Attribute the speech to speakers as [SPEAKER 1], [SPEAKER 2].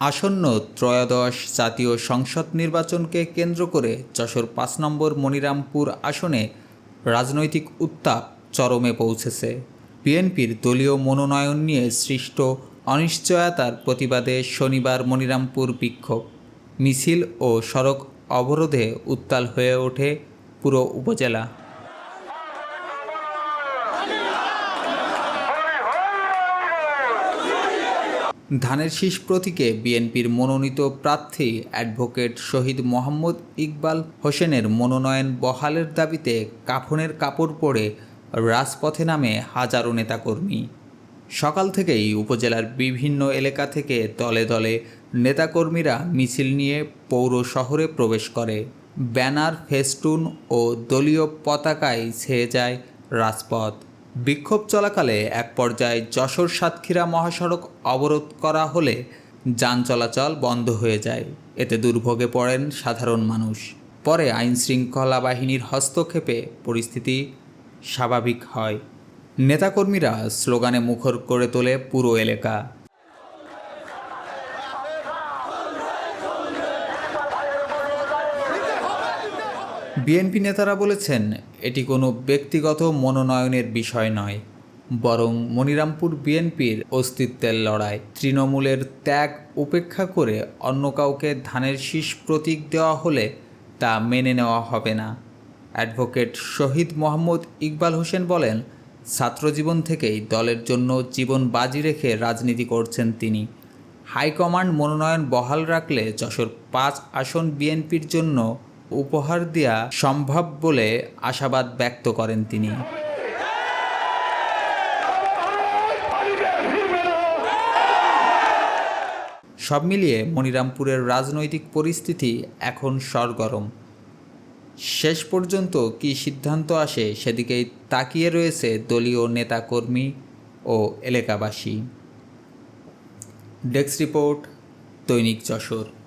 [SPEAKER 1] আসন্ন ত্রয়োদশ জাতীয় সংসদ নির্বাচনকে কেন্দ্র করে যশোর পাঁচ নম্বর মনিরামপুর আসনে রাজনৈতিক উত্তাপ চরমে পৌঁছেছে। বিএনপির দলীয় মনোনয়ন নিয়ে সৃষ্ট অনিশ্চয়তার প্রতিবাদে শনিবার মনিরামপুর বিক্ষোভ। মিছিল ও সড়ক অবরোধে উত্তাল হয়ে ওঠে পুরো উপজেলা। ধানের শীষ প্রতীকে বিএনপির মনোনীত প্রার্থী অ্যাডভোকেট শহীদ মোহাম্মদ ইকবাল হোসেনের মনোনয়ন বহালের দাবিতে কাফনের কাপড় পরে রাজপথে নামে হাজারো নেতাকর্মী। সকাল থেকেই উপজেলার বিভিন্ন এলাকা থেকে দলে দলে নেতাকর্মীরা মিছিল নিয়ে পৌর শহরে প্রবেশ করে। ব্যানার, ফেস্টুন ও দলীয় পতাকায় ছেয়ে যায় রাজপথ। বিক্ষোভ চলাকালে এক পর্যায়ে যশোর সাতক্ষীরা মহাসড়ক অবরোধ করা হলে যান চলাচল বন্ধ হয়ে যায়। এতে দুর্ভোগে পড়েন সাধারণ মানুষ। পরে আইন শৃঙ্খলা বাহিনীর হস্তক্ষেপে পরিস্থিতি স্বাভাবিক হয়। নেতাকর্মীরা স্লোগানে মুখর করে তোলে পুরো এলাকা। বিএনপি নেতারা বলেছেন, এটি কোনো ব্যক্তিগত মনোনয়নের বিষয় নয়, বরং মনিরামপুর বিএনপির অস্তিত্বের লড়াই। তৃণমূলের ত্যাগ উপেক্ষা করে অন্য কাউকে ধানের শীষ প্রতীক দেওয়া হলে তা মেনে নেওয়া হবে না। অ্যাডভোকেট শহীদ মোহাম্মদ ইকবাল হোসেন বলেন, ছাত্রজীবন থেকেই দলের জন্য জীবন বাজি রেখে রাজনীতি করছেন তিনি। হাইকমান্ড মনোনয়ন বহাল রাখলে যশোর পাঁচ আসন বিএনপির জন্য উপহার দেওয়া সম্ভব বলে আশাবাদ ব্যক্ত করেন তিনি। সব মিলিয়ে মনিরামপুরের রাজনৈতিক পরিস্থিতি এখন সরগরম। শেষ পর্যন্ত কী সিদ্ধান্ত আসে সেদিকেই তাকিয়ে রয়েছে দলীয় নেতাকর্মী ও এলাকাবাসী। ডেস্ক রিপোর্ট দৈনিক যশোর।